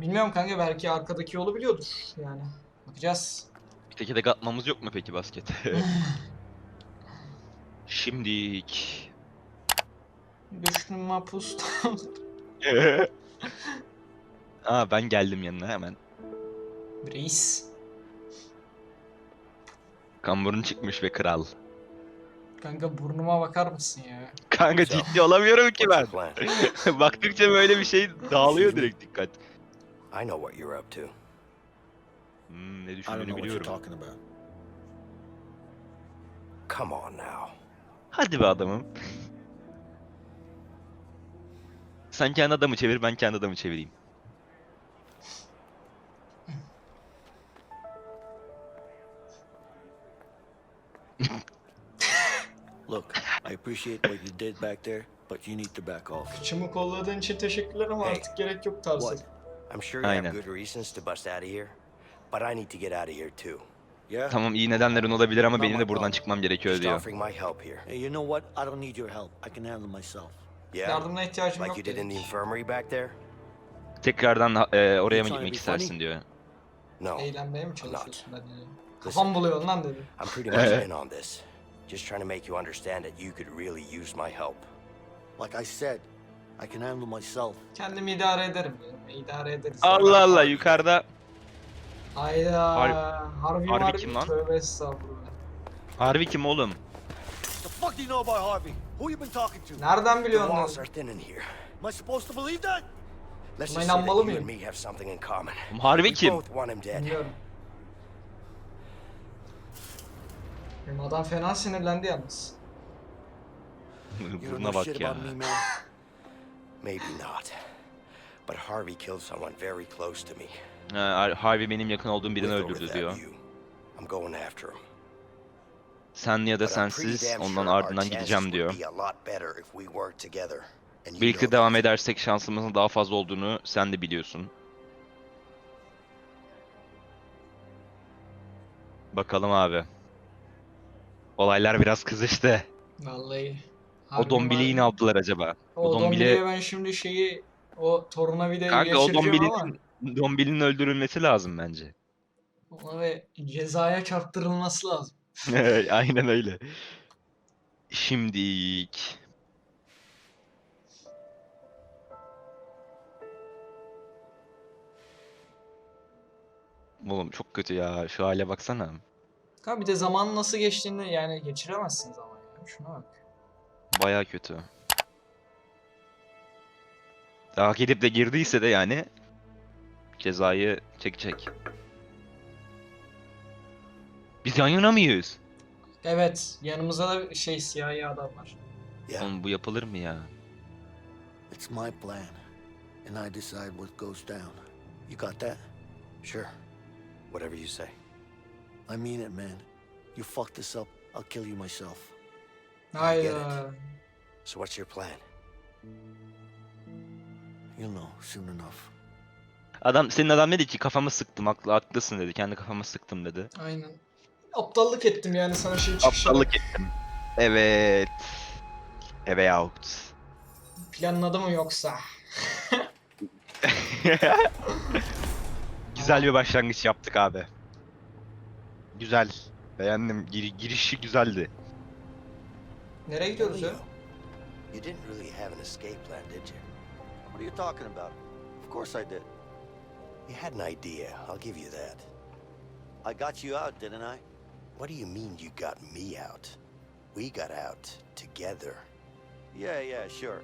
Bilmiyorum kanka belki arkadaki yolu biliyordur yani. Bakacağız. Bir teke de atmamız yok mu peki baskete? Şimdik. Düştüm mapusta. Aa ben geldim yanına hemen. Reis. Kamburun çıkmış ve kral. Kanka burnuma bakar mısın ya? Kanka ciddi olamıyorum ki ben. Baktıkça böyle bir şey dağılıyor direkt dikkat. I know what you're up to. Hmm, ne I don't düşündüğünü know what you're biliyorum. talking about. Come on now. Hadi be adamım. Sen kendi adamı çevir, ben kendi adamı çevireyim. Look, I appreciate what you did back there, but you need to back off. Kıçımı kolladığın için teşekkürler ama Hey. artık gerek yok tarzı. What? I'm sure you Aynen. have good reasons to bust out of here, but I need to get out of here too. Yeah? Tamam iyi nedenlerin olabilir ama benim de buradan çıkmam gerekiyor Just diyor. offering my help here. Hey, you know what? I don't need your help. I can handle myself. Yeah? Yardımına ihtiyacım Like yok you did in the dedik. infirmary back there? Tekrardan e, oraya mı gitmek istersin diyor. No. Eğlenmeye mi çalışıyorsun dedi. Kafam buluyor lan dedi. I'm pretty much in on this. Just trying to make you understand that you could really use my help. Like I said, I can handle myself. Kendimi idare ederim diyorum. İdare ederiz. Allah Allah yukarıda. Hayda. Harbi- Harbi Harbi harbi kim lan? Tövbe estağfurullah. Harbi kim oğlum? The fuck do you know about Harvey? Who you been talking to? Nereden The biliyorsun? walls lan? are thin in here. Am I supposed to believe that? Let's just say that you and me have something in common. Oğlum Harbi We kim? both want him dead. Bilmiyorum. Benim adam fena sinirlendi yalnız. Know bak ya. Maybe not. But Harvey killed someone very close to me. Ha, Harvey benim yakın olduğum birini öldürdü without diyor. you. I'm going after him. Sen ya da sensiz ondan ardından gideceğim diyor. be a lot better if we work together. And you Birlikte devam edersek şansımızın daha fazla olduğunu sen de biliyorsun. Bakalım abi. Olaylar biraz kızıştı. Vallahi. O Harbi dombiliği ne var. yaptılar acaba? O, O dombili... ben şimdi şeyi o tornavidayı Kanka o geçireceğim ama dombilinin, dombilinin öldürülmesi lazım bence. ona ve cezaya çarptırılması lazım. Aynen öyle. Şimdik. Oğlum çok kötü ya. Şu hale baksana. Kanka bir de zamanın nasıl geçtiğini yani geçiremezsin zaman ya. Şuna bak. Baya kötü. Hak edip de girdiyse de yani cezayı çekecek. Biz yan yana mıyız? Evet, yanımızda da şey siyahi adam var. Yeah. Oğlum bu yapılır mı ya? It's my plan, and I decide what goes down. You got that? Sure. Whatever you say. I mean it, man. You fuck this up, I'll kill you myself. I get Hayda. So what's your plan? You'll know soon enough. Adam senin adam dedi ki kafamı sıktım haklı haklısın dedi. Kendi kafamı sıktım dedi. Aynen. Aptallık ettim yani sana şey çıkışa. Aptallık ettim. Evet. Eve out. Planladı mı yoksa? Güzel bir başlangıç yaptık abi. Güzel. Beğendim. Gir- girişi güzeldi. Nereye gidiyoruz ya? You didn't really have an escape plan, did you? What are you talking about? Of course I did. You had an idea, I'll give you that. I got you out, didn't I? What do you mean you got me out? We got out together. Yeah, yeah, sure.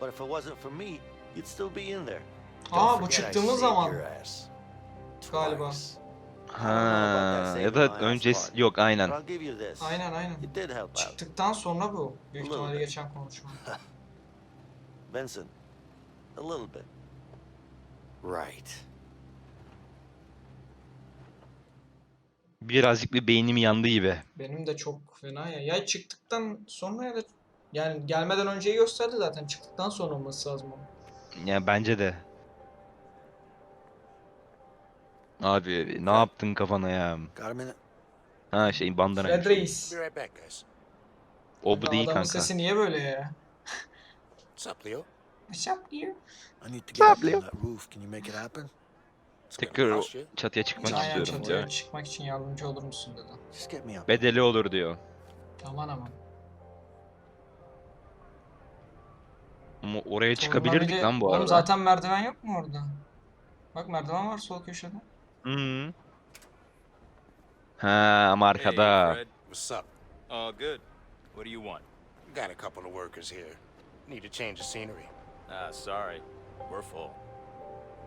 But if it wasn't for me, you'd still be in there. Don't Aa bu forget I çıktığımız saved zaman. your ass. Galiba. Twice. Ha ya da öncesi yok aynen. Aynen aynen. Çıktıktan sonra bu. Büyük ihtimalle geçen konuşma. Benson, a little bit. Right. Birazcık bir beynim yandı gibi. Benim de çok fena ya. Ya çıktıktan sonra ya da yani gelmeden önceyi gösterdi zaten. Çıktıktan sonra olması lazım onun. Yani bence de. Abi ne yaptın kafana ya? Minute? Ha şey bandana. Fred Reis. Be right back, guys. O bu Kanka değil adamın kanka. sesi niye böyle ya? What's up, Leo? What's up here? I need to get up Leo. on that roof. Can you make it happen? Tekrar çatıya çıkmak Aynen istiyorum çatıya diyor. çıkmak için yardımcı olur musun dedi. Bedeli olur diyor. Aman aman. Ama oraya Oğlum çıkabilirdik lan bu Oğlum arada. zaten merdiven yok mu orada? Bak merdiven var sol köşede. Hı. Ha ama arkada. Hey, Fred. What's up? All good. What do you want? Got a couple of workers here. Need a change of scenery. Ah, sorry. We're full.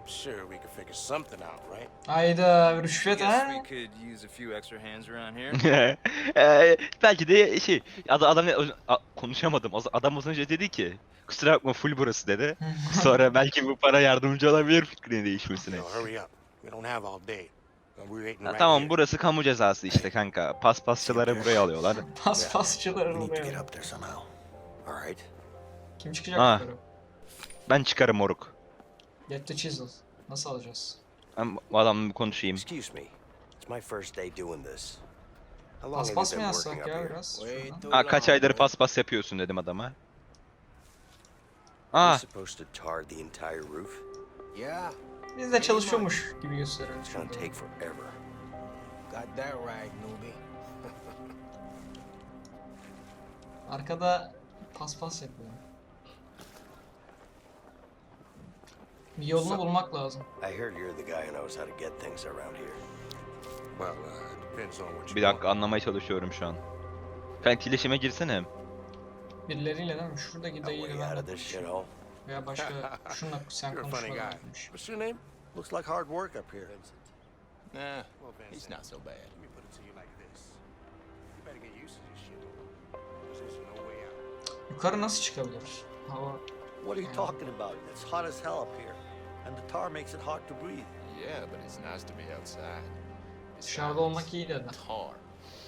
Sure, we could figure something out, right? Hayda rüşvet Guess ha? we could use a few extra hands around here. Eee, belki de şey adam, adam a- konuşamadım. Adam az önce dedi ki kusura bakma full burası dedi. Sonra belki bu para yardımcı olabilir fikrinin değişmesine. No, hurry up. We don't have all day. And we're waiting Ha, right tamam burası kamu cezası işte kanka. Paspasçıları buraya alıyorlar. Paspasçılar We need to get oluyor. up there somehow. All right. Kim çıkacak Ha. yukarı? Ben çıkarım moruk. Get the chisel. Nasıl alacağız? Ben bu adamla bir konuşayım. Excuse me. It's my first day doing this. How long have you Paspas been mı working yazsak up ya here? biraz? Aa kaç aydır paspas yapıyorsun dedim adama. Aa you supposed to tar the entire roof? Yeah, Biz de çalışıyormuş gibi gösteriyor. Arkada paspas yapıyor. Bir yolunu bulmak lazım. I heard you're the guy who knows how to get things around here. Well, uh, bir dakika anlamaya çalışıyorum şu an. Kanka etkileşime girsene. Birileriyle değil mi? Şuradaki want. Veya başka şunla sen You're a funny guy. konuşmalarmış. What's your name? Looks like hard work up here. Nah, Well, he's not so bad. let me put it to you like this. You better get used to this shit. 'cause there's no way out. Yukarı nasıl çıkabilir? Hava What are you talking about? It's hot as hell up here. And the tar makes it hard to breathe. Yeah, but it's nice to be outside. dışarıda olmak iyi dedi. Tar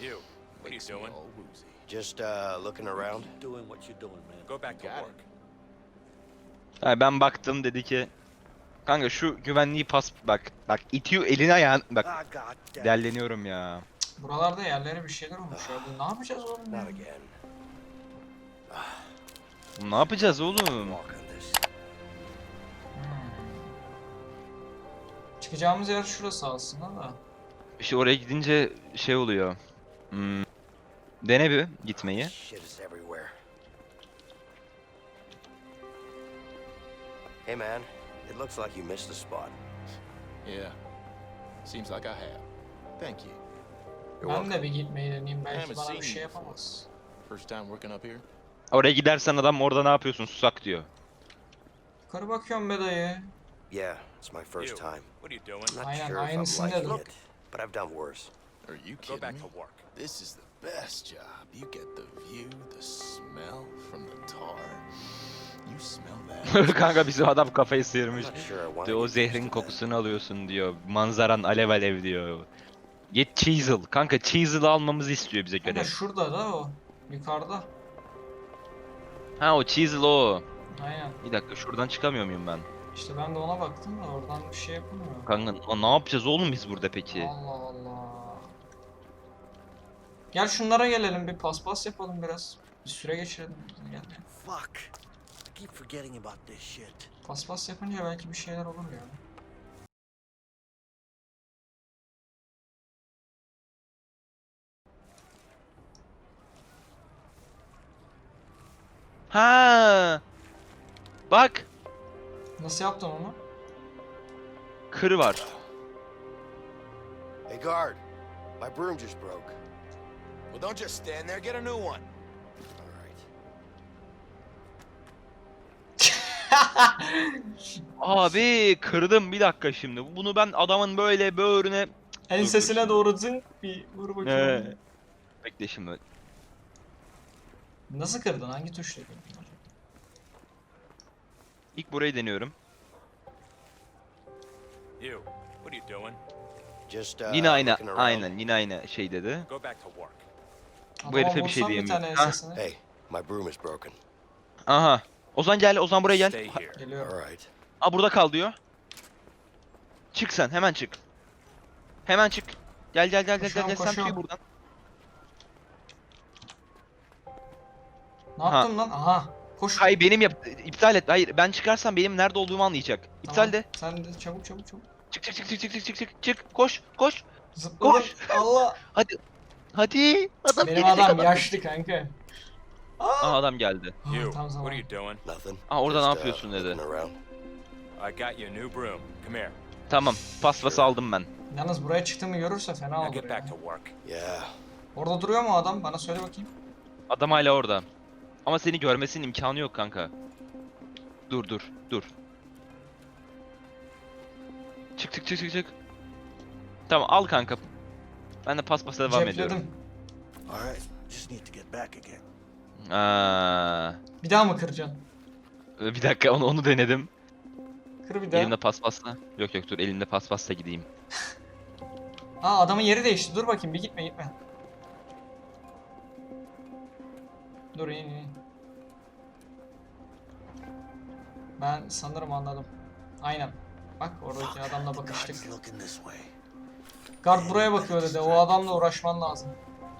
You, what are you doing? all woozy. Just uh, looking around. Doing what you're doing, man. Go back to Got it. work. Ha, ben baktım dedi ki Kanka şu güvenliği pas bak bak itiyor elini ayağın bak Ah, derleniyorum ya. Buralarda yerlere bir şeyler olmuş ya. Ne yapacağız oğlum ya? Ne yapacağız oğlum? Hmm. Çıkacağımız yer şurası aslında da. İşte oraya gidince şey oluyor. Hmm. Dene bir gitmeyi. Hey man, it looks like you missed a spot. Yeah. Seems like I have. Thank you. You're Ben welcome. de bir gitmeyi deneyeyim. Belki haven't bana seen bir şey yapamaz. First time working up here? Oraya gidersen adam orada ne yapıyorsun susak diyor. Yukarı bakıyorum be dayı. Yeah, it's my first You, time. what are you doing? I'm not Aynen, sure if I'm aynısını liking dedim. it, but I've done worse. Are you Go kidding back me? to work. This is the best job. You get the view, the smell from the tar. You smell that? Kanka bizim adam kafayı sıyırmış. Diyor o zehrin kokusunu alıyorsun diyor. Manzaran alev alev diyor. Get chisel. Kanka chisel almamızı istiyor bize göre. şurada da o. Yukarıda. Ha o chisel o. Aynen. Bir dakika şuradan çıkamıyor muyum ben? İşte ben de ona baktım da oradan bir şey yapılmıyor. Kanka a- ne yapacağız oğlum biz burada peki? Allah Allah. Gel şunlara gelelim bir paspas yapalım biraz. Bir süre geçirelim. Gel. Fuck. Keep forgetting about this shit. Paspas yapınca belki bir şeyler olur ya. Ha! Bak Nasıl yaptın onu? kır var. Hey guard, my broom just broke. Well, don't just stand there. Get a new one. Abi kırdım bir dakika şimdi. Bunu ben adamın böyle böğrüne... Ensesine şimdi. doğru zınk bir vur bakayım. Ee, Bekle şimdi. Nasıl kırdın? Hangi tuşla kırdın? İlk burayı deniyorum. You, what are you doing? Just uh, Yine aynı, looking around. aynen yine aynı şey dedi. Go back to work. Bu herife bir şey ensesine. Hey, my broom is broken. Aha. Ozan gel, Ozan buraya gel. Ha-. Aa burada kal diyor. Çık sen, hemen çık. Hemen çık. Gel gel gel gel gel, Koşuyorum, gel sen tüy koşuyorum. buradan. Ne Ha. yaptın lan? Aha. Koş. Hayır benim yap iptal et. Hayır ben çıkarsam benim nerede olduğumu anlayacak. İptal Tamam, de. Sen de çabuk çabuk çabuk. Çık çık çık çık çık çık çık çık çık koş koş Zıpladım. Koş. Allah. hadi hadi adam Benim gelecek adam yaşlı kanka. Aa adam geldi. Aa, You, tam what zaman. are you doing? Nothing. Aa, orada ne Just, uh, yapıyorsun dedi. looking around. I got you a new broom. Come here. Tamam paspası aldım ben. Yalnız buraya çıktığımı görürse fena Now olur get ya. back to work. Yeah. Orada duruyor mu adam? Bana söyle bakayım. Adam hala orada. Ama seni görmesinin imkanı yok kanka. Dur dur dur. Çık çık çık çık çık. Tamam al kanka. Ben de paspasa devam ediyorum. Cepledim. All right, just need to get back again. Aa, Bir daha mı kıracaksın? bir dakika onu onu denedim. Kır bir daha. Elimde paspasla. Yok yok dur elimde paspasla gideyim. Aa adamın yeri değişti. Dur bakayım bir gitme gitme. Dur in in. Ben sanırım anladım. Aynen. Bak oradaki adamla bakıştık. Guard buraya bakıyor dedi. O adamla uğraşman lazım.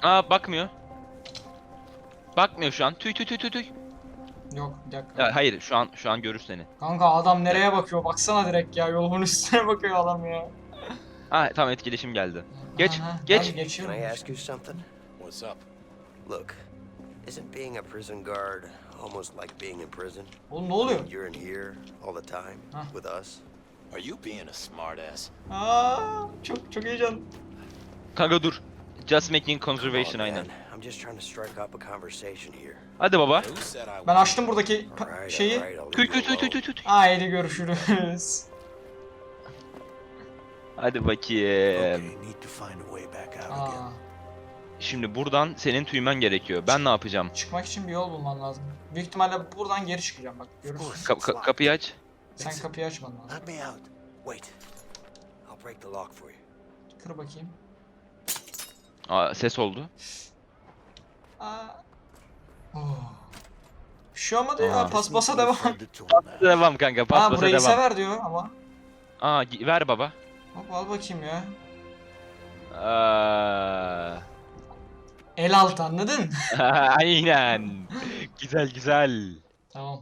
Aa bakmıyor. Bakmıyor şu an. Tüy tüy tüy tüy tüy. Yok bir dakika. Ya, hayır şu an şu an görür seni. Kanka adam nereye bakıyor? Baksana direkt ya. Yolumun üstüne bakıyor adam ya. Ha tamam etkileşim geldi. Geç, Aha, geç. ben Can geçiyorum. I ask you something? What's up? Look, isn't being a prison guard almost like being in prison? Oğlum ne oluyor? You're in here all the time Huh. with us. Are you being a smartass? Aa, çok çok heyecan. Kanka dur. Just making conservation aynen. man. I'm just trying to strike up a conversation here. Hadi baba. Ben açtım buradaki pa- şeyi. Tüy tüy tüy tüy tüy tüy. Haydi görüşürüz. Hadi bakayım. Aa. Şimdi buradan senin tüymen gerekiyor. Ben ne yapacağım? çıkmak için bir yol bulman lazım. Büyük ihtimalle buradan geri çıkacağım bak görürsün. Ka- ka- kapıyı aç. Sen kapıyı açman lazım. Let me out. Wait, I'll break the lock for you. Kır bakayım. Aa, ses oldu. Aa. Bir şey olmadı ya. Aa. Just need devam. Devam kanka. Aa Paspasa burayı devam. sever diyor ama. Aa gi- ver baba. Hop al bakayım ya. Aa, El altı anladın? aynen. güzel güzel. tamam.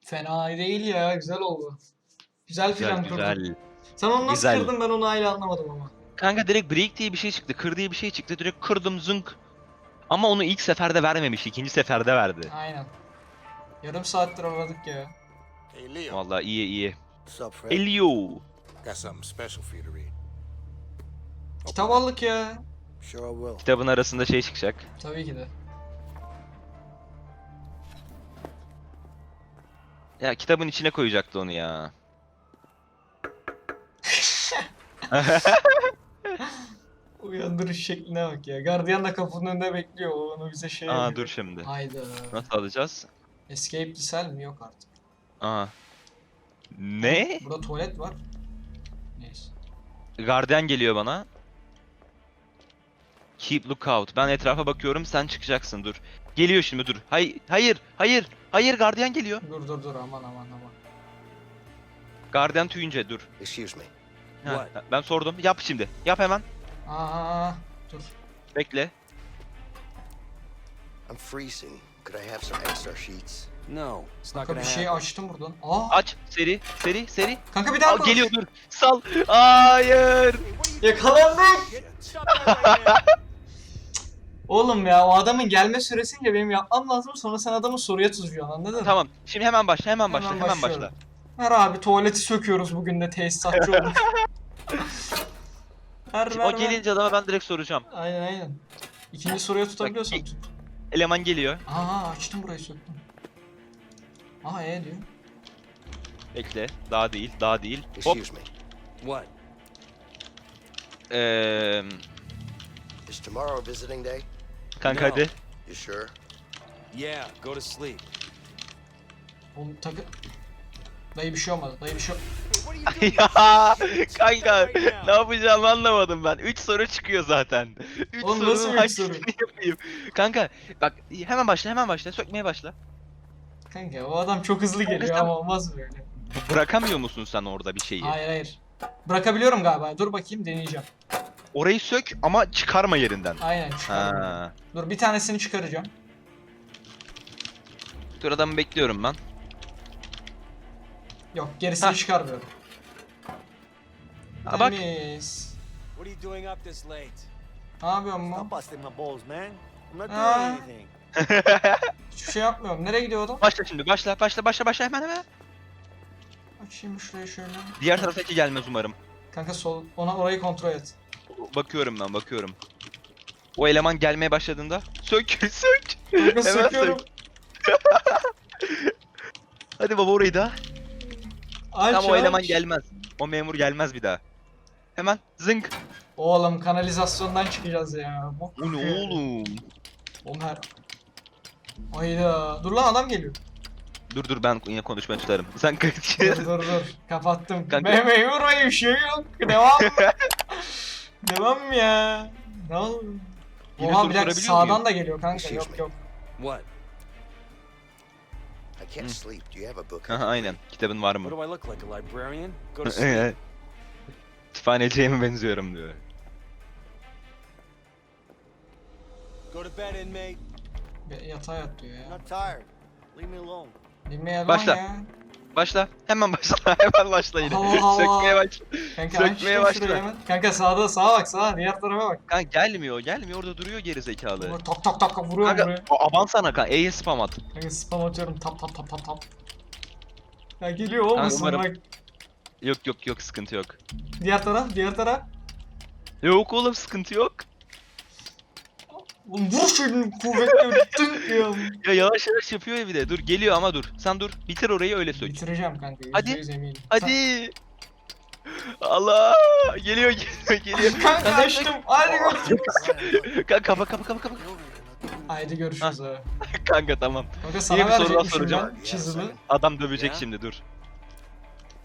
Fena değil ya. Güzel oldu. Güzel plan Güzel kurdun. güzel. Sen onu nasıl Güzel. kırdın ben onu hala anlamadım ama. Kanka direkt break diye bir şey çıktı. Kır diye bir şey çıktı. Direkt kırdım zınk. Ama onu ilk seferde vermemiş. ikinci seferde verdi. Aynen. Yarım saattir aradık ya. Hey, Leo. Vallahi iyi iyi. What's up, Fred? Elio. Got something special for you to read. Kitap aldık ya. Sure I will. Kitabın arasında şey çıkacak. Tabii ki de. Ya kitabın içine koyacaktı onu ya. Uyandırış şekline bak ya. Gardiyan da kapının önünde bekliyor. O onu bize şey Aa yapıyor. dur şimdi. Hayda. Nasıl alacağız? Escape the cell mi? Yok artık. Aa. Ne? Burada tuvalet var. Neyse. Gardiyan geliyor bana. Keep lookout. Ben etrafa bakıyorum sen çıkacaksın dur. Geliyor şimdi dur. Hayır hayır hayır. Hayır gardiyan geliyor. Dur dur dur aman aman aman. Gardiyan tüyünce dur. Excuse me. Ha, ben sordum. Yap şimdi. Yap hemen. Aa dur. Bekle. I'm freezing. Could I have some extra sheets? No, it's not Kanka gonna bir şey happen. açtım buradan. Aa Aç. Seri. Seri. Seri. kanka bir daha Aa, konuş. geliyor dur. Sal. Hayır. Yakalandık. Oğlum ya o adamın gelme süresince benim yapmam lazım sonra sen adamı soruya tutuyorsun anladın mı? Tamam. Şimdi hemen başla. Hemen başla. Hemen Hemen, başlıyorum. başla. Ver abi tuvaleti söküyoruz bugün de tesisatçı olduk. Ver Şimdi ver o ver. gelince adama ben direkt soracağım. Aynen aynen. İkinci soruya tutabiliyorsan Bak, tut. Eleman geliyor. Aa açtım burayı söktüm. Aa e diyor. Bekle. Daha değil. Daha değil. Hop. Excuse me. What? Eee Is tomorrow visiting day? kanka No. hadi. You sure? Yeah, go to sleep. Oğlum takı... Dayı bir şey olmadı. Dayı bir şey ya kanka ne yapacağımı anlamadım ben. 3 soru çıkıyor zaten. 3 Oğlum sorunun nasıl üç hangisini soru? yapayım? Kanka bak hemen başla hemen başla sökmeye başla. Kanka o adam çok hızlı geliyor ama olmaz böyle. B- Bırakamıyor musun sen orada bir şeyi? Hayır hayır. Bırakabiliyorum galiba. Dur bakayım deneyeceğim. Orayı sök ama çıkarma yerinden. Aynen. Ha. Dur bir tanesini çıkaracağım. Dur adamı bekliyorum ben. Yok gerisini Hah. çıkarmıyorum. Ha, bak. Temiz. What are you doing up this late? Ne yapıyorsun Stop mu? busting my balls, man. I'm not doing anything. Hiçbir şey yapmıyorum. Nereye gidiyor adam? başla şimdi başla başla başla başla hemen hemen. Açayım şurayı şöyle. Diğer taraftaki gelmez umarım. Kanka sol ona orayı kontrol et. Bakıyorum ben bakıyorum. O eleman gelmeye başladığında sök sök. Kanka Hemen söküyorum. Hadi baba orayı da. Aç Tam o eleman gelmez. O memur gelmez bir daha. Hemen zınk. Oğlum kanalizasyondan çıkacağız ya. Bok O ne oğlum? Oğlum her... Hayda. Dur lan adam geliyor. Dur dur ben yine konuşmayı tutarım. Sen kaç. dur dur dur. Kapattım. Kanka- Kanka. Memur bey bir şey yok. Devam. Devam ya. Ne oldu? Yine Oha soru bir dakika sorabiliyor sağdan muyum? da geliyor kanka. Excuse Yok yok. What? I can't sleep. Do you have a book? Aha aynen. Kitabın var What mı? do I look like, a librarian? Go to sleep. Kütüphaneciye mi benziyorum diyor. Go to bed, inmate. Yatağa yat diyor ya. not tired. Leave me alone. Bilmeyen Başla. ya. Başla. Hemen başla. Hemen başla yine. Allah Allah. Sökmeye baş. Kanka Sökmeye başla. hemen. Kanka sağda sağa bak sağa diğer tarafa bak. Kanka gelmiyor. Gelmiyor. Orada duruyor geri zekalı. Bak, Tak tak tak vuruyor Kanka buraya. aban sana kanka. E'ye spam at. Kanka spam atıyorum tap tap tap tap tap. Ya geliyor olmasın umarım- bak. Yok yok yok sıkıntı yok. Diğer taraf diğer taraf. Yok oğlum sıkıntı yok. Vur şunu kuvvetli tınk ya. Ya yavaş yavaş yapıyor ya bir de. Dur geliyor ama dur. Sen dur. Bitir orayı öyle sök. Bitireceğim kanka Hadi, eminim. Hadi. Allah geliyor geliyor geliyor. Kanka Sen- açtım. Hadi görüşürüz. Kanka kapa kapa kapa kapa. Haydi görüşürüz abi. Kanka tamam. Kanka sana bir soru daha verecekmişim soracağım. ben çizimi. Adam dövecek Ya. şimdi dur.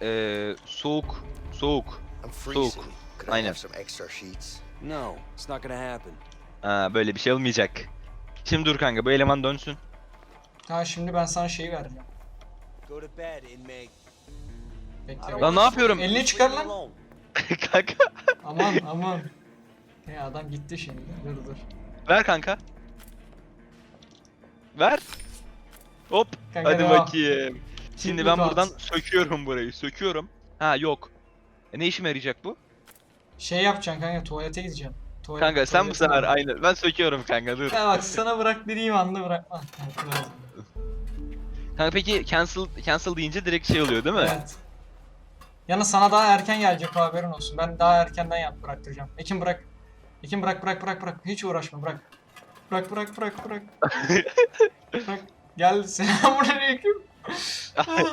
Ee, soğuk. Soğuk. I'm freezing. Soğuk. Could I Aynen. have some extra sheets? No, it's not gonna happen. Ha, böyle bir şey olmayacak. Şimdi dur kanka bu eleman dönsün. Ha şimdi ben sana şeyi vereceğim. Go to bed, inmate. Bekle. Lan ne yapıyorum? Elini çıkar lan. kanka Aman aman. Ya adam gitti şimdi. Dur dur. ver kanka. Ver. Hop. Kanka Hadi devam. bakayım. Şimdi ben buradan söküyorum burayı. Söküyorum. Ha yok. E, ne işime yarayacak bu? Şey yapacaksın kanka tuvalete gideceksin. Tuvalet, Kanka sen bu sefer aynı. Ben söküyorum kanka dur. Ya bak sana bırak dediğim anda bırakma. Kanka peki cancel cancel deyince direkt şey oluyor değil mi? Evet. Yalnız sana daha erken gelecek o haberin olsun. Ben daha erkenden yap bıraktıracağım. Ekin bırak. Ekin bırak bırak bırak bırak. Hiç uğraşma bırak. Bırak bırak bırak bırak. bırak. Gel selamünaleyküm.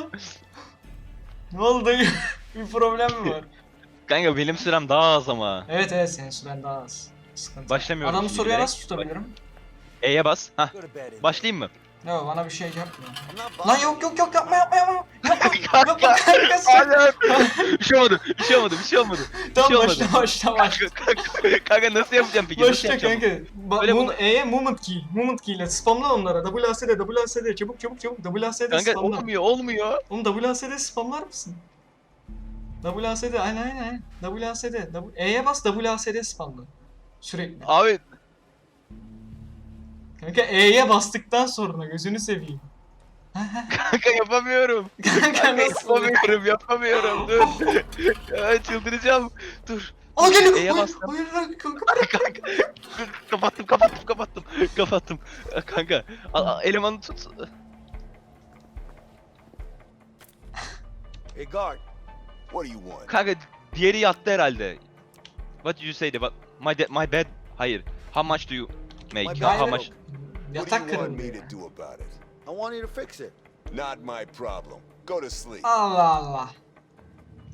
ne oldu? bir problem mi var? Kanka benim sürem daha az ama. Evet evet senin süren daha az. Sıkıntı. Başlamıyorum Adamı şimdi soruya direkt. nasıl tutabilirim? E'ye bas. Hah. Başlayayım mı? Yok bana bir şey yapmıyor. Lan yok yok yok yapma yapma yapma. Yapma Kanka. yapma kanka. sen- Hayır. bir şey olmadı. Bir şey olmadı. Bir şey olmadı. Tamam şey başla başla başla. Kanka, kanka, kanka nasıl yapacağım peki? Nasıl Başla yapacağım? kanka. Ba Böyle bunu- E'ye movement key. Movement key ile spamla onlara. WASD, WASD. Çabuk çabuk çabuk. WASD Kanka spamla. olmuyor olmuyor. Oğlum WASD spamlar mısın? WASD aynen aynen. WASD. W- E'ye bas WASD spamla. Sürekli. Abi Kanka E'ye bastıktan sonra gözünü seveyim. kanka yapamıyorum. kanka Kanka nasıl? yapamıyorum yapamıyorum. Dur. ya, çıldıracağım. Dur. Aa geliyor. E'ye Hayır, bastım. hayır, hayır, kanka. Kanka. Kapattım kapattım kapattım. Kapattım. Kanka al, al, elemanı tut. Hey, guard. What do you want? Kanka diğeri yattı herhalde. What did you say? But my de- my bed. Hayır. How much do you make? My How much? What do Yatak you want me kırıldı. to do about it? I want you to fix it. Not my problem. Go to sleep. Allah Allah.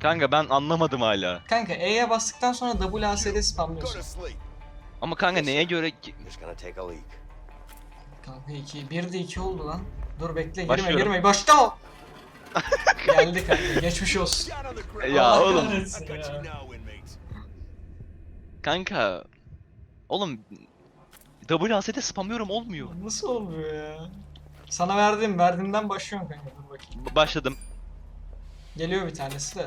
Kanka ben anlamadım hala. Kanka E'ye bastıktan sonra WASD Go spamlıyorsun. to sleep. Ama kanka neye göre ki- Just gonna take a leak. Kanka 2, 1 de 2 oldu lan. Dur bekle girme Başlıyorum. girme başla. Geldi kanka geçmiş olsun. Ya Allah oğlum. kahretsin ya. Kanka oğlum WASD spamlıyorum olmuyor. Nasıl oluyor ya? Sana verdim, verdiğimden başlıyorum kanka. Dur bakayım. B- Başladım. Geliyor bir tanesi de.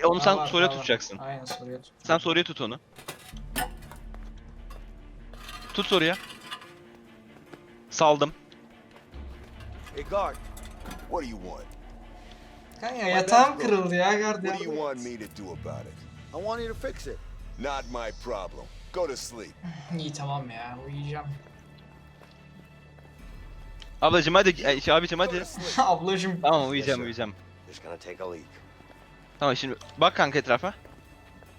E, Onu Daha sen var, soruya daha var. tutacaksın. Aynen soruya tut. Sen soruya tut onu. Tut soruya. Saldım. Hey, guard. What do you want? Kanka yatağım kırıldı ya What gardiyan. do you want me to do about it? I want you to fix it. Not my problem. Go to sleep. İyi tamam ya uyuyacağım. Ablacım hadi, e, şey, abicim hadi. Ablacım. Tamam uyuyacağım uyuyacağım. Just gonna take a leak. Tamam şimdi bak kanka etrafa.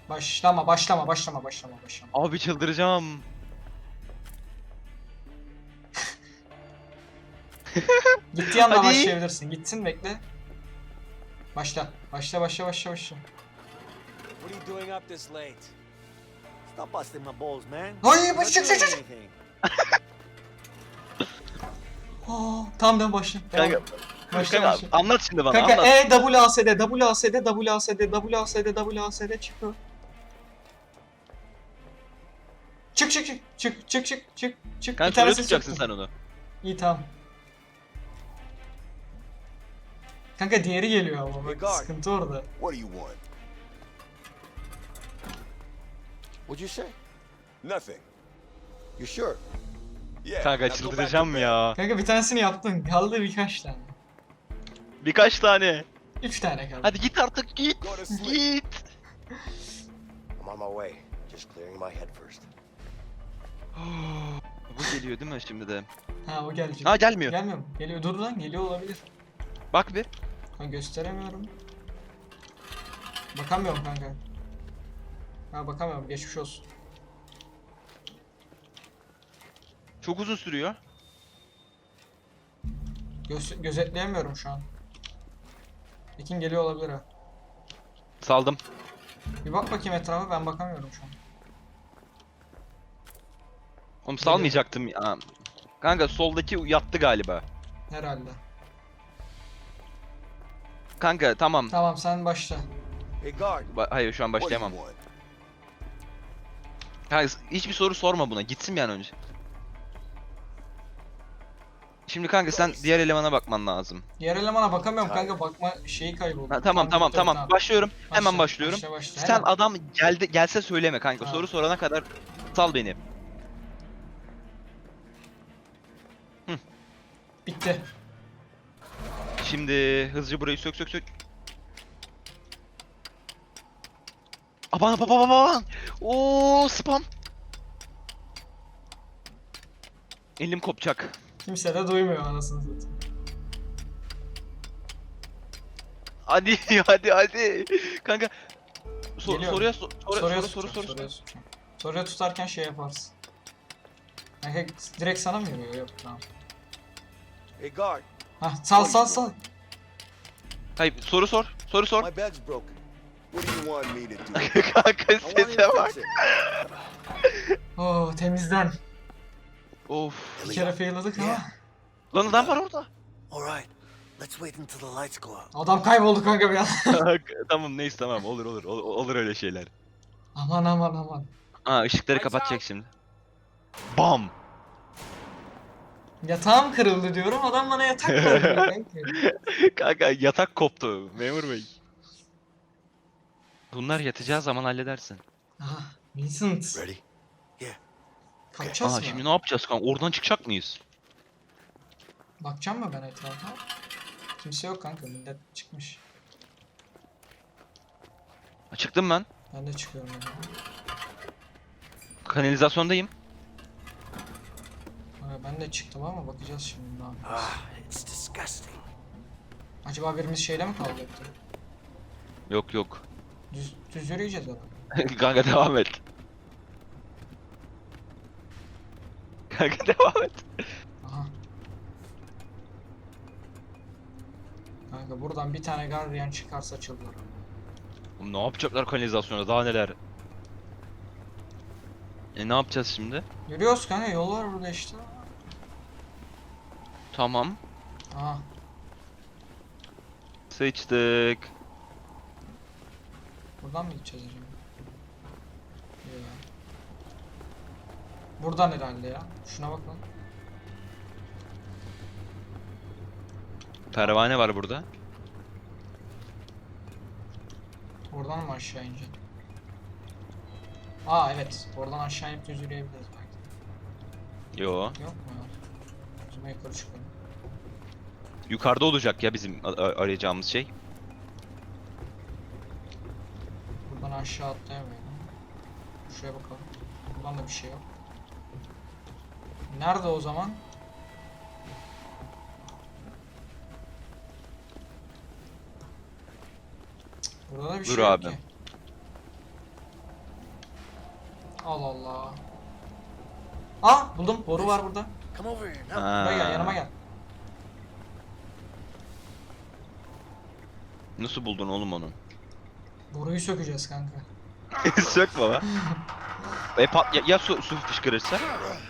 Başlama başlama başlama başlama başlama. Abi çıldıracağım. Gittiği anda Hadi. başlayabilirsin. Gitsin bekle. Başla. Başla başla başla başla. What are you doing up this late? Stop busting my balls, man. Hayır, not çık, çık, çık. Aa, tamam devam başla. Devam. Kanka, Başla kanka başla. anlat şimdi bana Kanka anlat. E WASD WASD WASD WASD WASD çıkıyor. Çık çık çık çık çık çık çık çık. Kanka şöyle tutacaksın sen onu. İyi tamam. Kanka diğeri geliyor ama bak sıkıntı orada. What do you want? What'd you say? Nothing. You sure? Yeah. Kanka çıldıracağım ya. Kanka bir tanesini yaptın. Kaldı birkaç tane. Birkaç tane. Üç tane kaldı. Hadi git artık git. Git. I'm on my way. Just clearing my head first. Bu geliyor değil mi şimdi de? Ha o gelecek. Ha gelmiyor. Gelmiyor mu? Geliyor. Dur lan geliyor olabilir. Bak bir. Ben gösteremiyorum. Bakamıyorum kanka. Ha bakamıyorum. Geçmiş olsun. Çok uzun sürüyor. Göz gözetleyemiyorum şu an. Ekin geliyor olabilir ha. Saldım. Bir bak bakayım etrafa ben bakamıyorum şu an. Oğlum salmayacaktım ya. Kanka soldaki yattı galiba. Herhalde. Kanka tamam. Tamam sen başla. Ba- Hayır şu an başlayamam. Kanka hiçbir soru sorma buna. Gitsin bir an önce. Şimdi kanka sen diğer elemana bakman lazım. Diğer elemana bakamıyorum kanka bakma şeyi kayboldu. Ha, tamam tamam tamam. Başlıyorum. Hemen Başla, başlıyorum. Başla, başla. Sen Hemen. adam geldi gelse söyleme kanka. Tamam. Soru sorana kadar sal beni. Bitti. Şimdi hızlıca burayı sök sök sök. Aman aman aman aman. Oo spam. Elim kopacak. Kimse de duymuyor anasını satayım. Hadi hadi hadi. Kanka sor, Geliyorum. soruya sor, soru, Soruya soru soru soru. soruya tutacağım. Soruya tutarken şey yaparsın. Kanka direkt sana mı geliyor? Yok tamam. Hey, guard. Hah sal sal sal. Hayır soru sor. Soru sor. My bed's broken. What do you want me to do? Kanka I want you sese to bak. fix it. Oo temizden. Of. Bir kere failladık ama. Lan adam var orada. All right. Let's wait until the lights go out. Adam kayboldu kanka bir an. tamam neyse tamam olur olur Ol- olur öyle şeyler. aman aman aman. Ha ışıkları kapatacak şimdi. Bam. Yatağım kırıldı diyorum adam bana yatak kırdı kanka. Kanka yatak koptu memur bey. Bunlar yatacağı zaman halledersin. Aha Vincent. Ready? Kaçacağız Aa mı? şimdi ne yapacağız kanka? Oradan çıkacak mıyız? Bakacağım mı ben etrafa? Kimse yok kanka millet çıkmış. Ha, Çıktım ben. Ben de çıkıyorum. Kanalizasyondayım. Ben de çıktım ama bakacağız şimdi ne yapacağız. Ah, it's disgusting. Acaba birimiz şeyle mi kalacaktı? Yok yok. Düz, düz yürüyeceğiz adam. kanka devam et. Kanka devam et. Aha. Kanka buradan bir tane gardiyan çıkarsa çıldırır. Oğlum ne yapacaklar kanalizasyona daha neler? E ne yapacağız şimdi? Yürüyoruz kanka yol var burada işte. Tamam. Aha. Sıçtık. Buradan mı gideceğiz acaba? Buradan herhalde ya. Şuna bak lan. Pervane var burada. Oradan mı aşağı ineceğim? Aa evet. Oradan aşağı inip düz yürüyebiliriz belki. Yo. Yok mu ya? O zaman yukarı çıkalım. Yukarıda olacak ya bizim arayacağımız şey. Buradan aşağı atlayamayalım. Şuraya bakalım. Buradan da bir şey yok. Nerede o zaman? Burada da bir Dur şey yok abi. ki. Allah Allah. Ah buldum. Boru var burada. Buraya gel Ha. yanıma gel. Nasıl buldun oğlum onu? Boruyu sökeceğiz kanka. Sök baba. E pat ya, ya su, su fışkırırsa?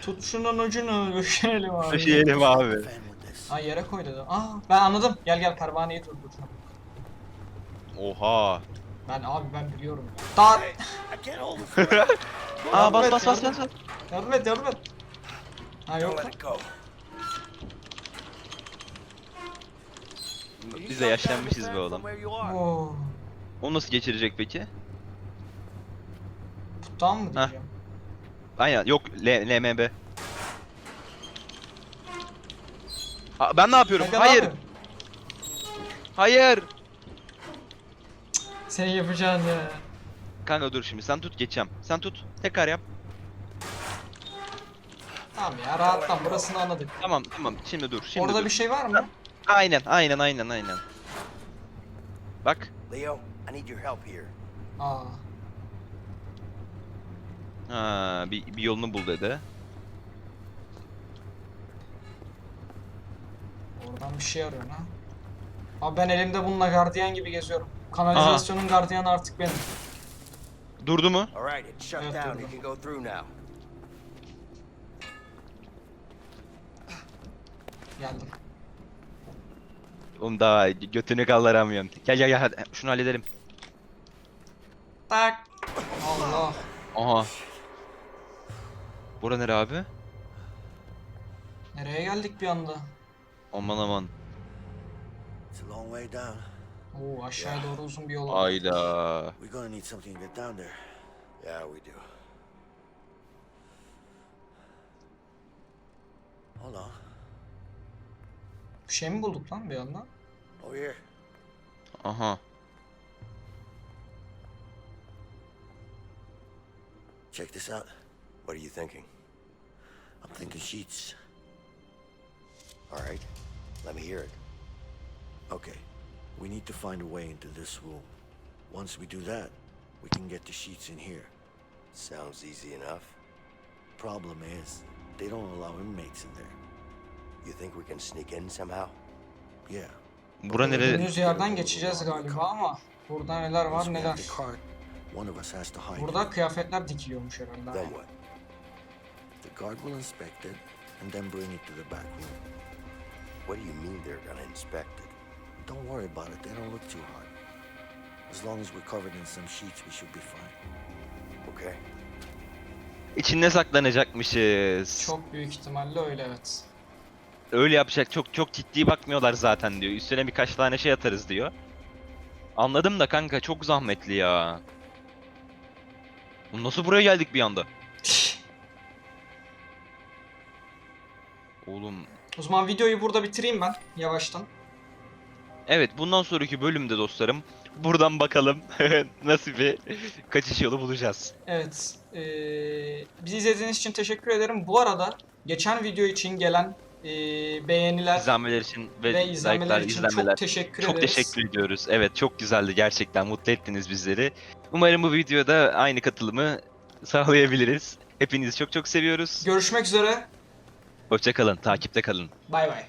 Tut şunun ucunu döşeyelim abi. Döşeyelim abi. Ay yere koy dedi. Aa ben anladım. Gel gel pervaneyi durdur. Oha. Ben abi ben biliyorum. Daha. Aa bas bas bas bas. yardım et yardım et. Ha yok. let it go. Biz de yaşlanmışız be oğlum. Oo. O nasıl geçirecek peki? Puttan mı diyeceğim? Aynen yok L LMB. Aa, ben ne yapıyorum? Kanka ne Hayır. yapıyorsun? Hayır. Senin yapacağın ya. Kanka dur şimdi sen tut geçeceğim. Sen tut. Tekrar yap. Tamam ya rahatlan burasını anladık. Tamam tamam şimdi dur. Şimdi Orada dur. bir şey var mı? Aynen aynen aynen aynen. Bak. Leo, I need your help here. Aa. Ha bir, bir yolunu bul dedi. Oradan bir şey arıyorsun ha. Abi ben elimde bununla gardiyan gibi geziyorum. Kanalizasyonun gardiyanı artık benim. Durdu mu? All right, it's shut Evet, down. You can go through now. Geldim. Oğlum daha götünü kaldıramıyorum. Gel gel gel hadi şunu halledelim. Tak. Allah. Aha. Bura nere abi? Nereye geldik bir anda? Aman aman. It's a long way down. Oo aşağıya doğru uzun bir yol var. Ayda. We're gonna need something to get down there. Yeah, we do. Hold on. Bir şey mi bulduk lan bir anda? Over oh, here. Aha. Check this out. What are you thinking? I'm thinking sheets. All right, let me hear it. Okay. We need to find a way into this room. Once we do that, we can get the sheets in here. Sounds easy enough. Problem is, they don't allow inmates in there. You think we can sneak in somehow? Yeah. Bura nere? Dümdüz yerden geçeceğiz galiba ama burada neler var neler. one of us has to hide. Burada kıyafetler dikiliyormuş herhalde. Then what? The guard will inspect it and then bring it to the back room. What do you mean they're gonna inspect it? Don't worry about it. They don't look too hard. As long as we're covered in some sheets, we should be fine. Okay. İçinde saklanacakmışız. Çok büyük ihtimalle öyle evet. Öyle yapacak çok çok ciddi bakmıyorlar zaten diyor. Üstüne birkaç tane şey atarız diyor. Anladım da kanka çok zahmetli ya. Nasıl buraya geldik bir anda? Oğlum O zaman videoyu burada bitireyim ben yavaştan. evet bundan sonraki bölümde dostlarım buradan bakalım nasıl bir kaçış yolu bulacağız. Evet. eee, bizi izlediğiniz için teşekkür ederim. Bu arada geçen video için gelen eee, beğeniler İzlenmeler için ve, ve izlemeler like'lar, için izlenmeler. çok teşekkür Çok ederiz. teşekkür ediyoruz. Evet çok güzeldi gerçekten mutlu ettiniz bizleri. Umarım bu videoda aynı katılımı sağlayabiliriz. Hepinizi çok çok seviyoruz. Görüşmek üzere. Hoşçakalın, takipte kalın. Bay bay.